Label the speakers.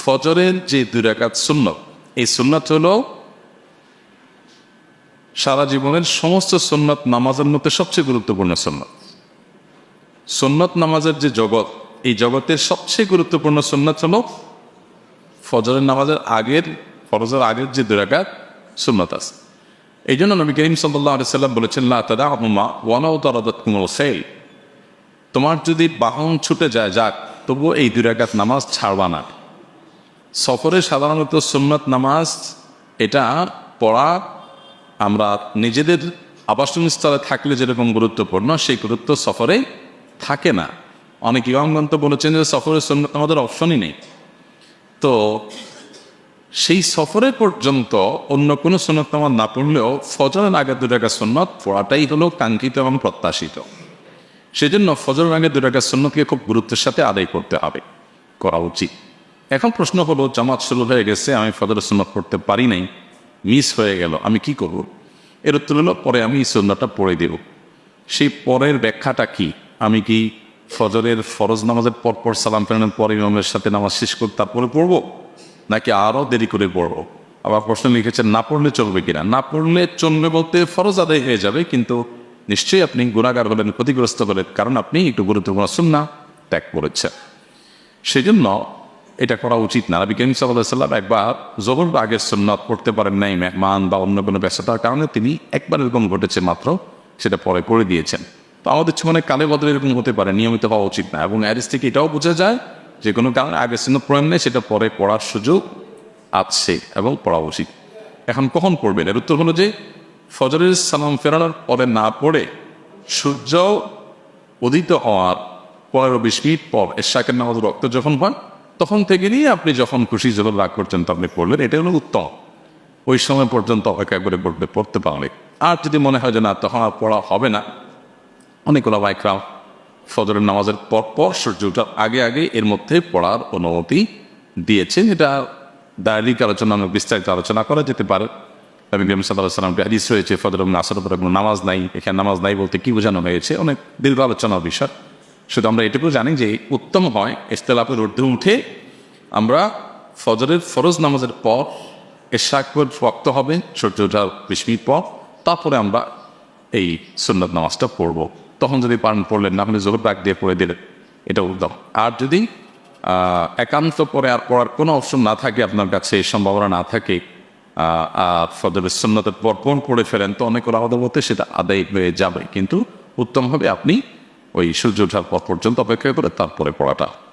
Speaker 1: ফজরের যে দুই রাকাত সুন্নত, এই সুন্নত হলো সারা জীবনের সমস্ত সুন্নত নামাজের মধ্যে সবচেয়ে গুরুত্বপূর্ণ সুন্নত। সুন্নত নামাজের যে জগৎ, এই জগতের সবচেয়ে গুরুত্বপূর্ণ সুন্নত হলো ফজরের নামাজের আগের, ফরজের আগের যে দুই রাকাত সুন্নত আছে। এই জন্য নবী করিম সাল্লাম বলেছেন তোমার যদি বাহন ছুটে যায়, যাক, তবুও এই দুই রাকাত নামাজ ছাড়বা না। সফরে সাধারণত সুন্নত নামাজ এটা পড়া আমরা নিজেদের আবাসনস্থলে থাকলে যেরকম গুরুত্বপূর্ণ, সেই গুরুত্ব সফরে থাকে না। অনেক ইয়ংগন্ত বলেছেন যে সফরে সুন্নত আমাদের অপশনই নেই। তো সেই সফরে পর্যন্ত অন্য কোনো সুন্নত নামাজ না পড়লেও ফজরের আগে দু টাকা সুন্নত পড়াটাই হলো কাঙ্ক্ষিত এবং প্রত্যাশিত। সেজন্য ফজরের আগে দু টাকা সুন্নতকে খুব গুরুত্বের সাথে আদায় করতে হবে, করা উচিত। এখন প্রশ্ন হলো, জামাত শুরু হয়ে গেছে, আমি ফজরের সুন্নত পড়তে পারি নাই মিস হয়ে গেল, আমি কি করব? এর উত্তর হলো, পরে আমি এই সুন্নতটা পড়ে দেব। সেই পরের ব্যাখ্যাটা কি? আমি কি ফজরের ফরজ নামাজের পর পর সালাম ফেরানোর পর ইমামের সাথে নামাজ শেষ করে তারপরে পড়ব, নাকি আরও দেরি করে পড়ব? আবার প্রশ্ন লিখেছেন, না পড়লে চলবে কিনা? না পড়লে চলবে বলতে ফরজ আদায় হয়ে যাবে, কিন্তু নিশ্চয়ই আপনি গুণাগার হলেন, ক্ষতিগ্রস্ত হলেন, কারণ আপনি একটু গুরুত্বপূর্ণ সুন্না ত্যাগ করেছেন। সেই জন্য এটা করা উচিত না। নবী করিম সাল্লাম একবার জবর আগের সুন্নত পড়তে পারেন নাই, মেহমান বা অন্য কোনো ব্যস্ততার কারণে তিনি একবার এরকম ঘটেছে মাত্র, সেটা পরে পড়ে দিয়েছেন। তো আমাদের জীবনে কালে বদলে এরকম হতে পারে, নিয়মিত হওয়া উচিত না। এবং অ্যারিস থেকে এটাও বোঝা যায়, যে কোনো কারণে আগের সুন্নত প্রয়োগ নেই, সেটা পরে পড়ার সুযোগ আছে এবং পড়া উচিত। এখন কখন পড়বেন? এর উত্তর হলো যে, ফজরের সালাম ফেরানোর পরে না পড়ে সূর্য উদিত হওয়ার পনেরো বিশ মিনিট পর এশাকের নামাজ রক্ত যখন পান তখন থেকে নিয়ে আপনি যখন খুশি যখন রাগ করছেন আপনি পড়লেন এটা হলো উত্তম। ওই সময় পর্যন্ত অপেক্ষা করে পড়তে পড়তে পারলে আর যদি মনে হয় যে না, তখন আর পড়া হবে না। অনেকগুলো বাইকরাম ফজরের নামাজের পর পর সূর্য ওঠার আগে আগে এর মধ্যে পড়ার অনুমতি দিয়েছেন। এটা দায়রিক আলোচনা অনেক বিস্তারিত আলোচনা করা যেতে পারে। নবী করিম সাল্লাহ হাদিস রয়েছে উপরে কোনো নামাজ নাই, এখানে নামাজ নাই বলতে কি বোঝানো হয়েছে? অনেক দীর্ঘ আলোচনার বিষয়। শুধু আমরা এটুকু জানি যে উত্তম হয় ইস্তেলাপের ঊর্ধ্বে উঠে আমরা ফজরের ফরজ নামাজের পর এশাকর রক্ত হবে, সূর্য ওঠার বিশ মিনিট পর, তারপরে আমরা এই সুন্নত নামাজটা পড়ব। তখন যদি পারেন পড়লেন, না হলে জোর ব্যাগ দিয়ে পড়ে দিলেন, এটা উত্তম। আর যদি একান্ত পরে আর পড়ার কোনো অপশন না থাকে, আপনার কাছে এই সম্ভাবনা না থাকে ফজরের সুন্নতের পর পড়ে ফেলেন, তো অনেক আমাদের মধ্যে সেটা আদায় হয়ে যাবে। কিন্তু উত্তম হবে আপনি ওই সূর্য ওঠার পর পর্যন্ত অপেক্ষা করে তারপরে পড়াটা।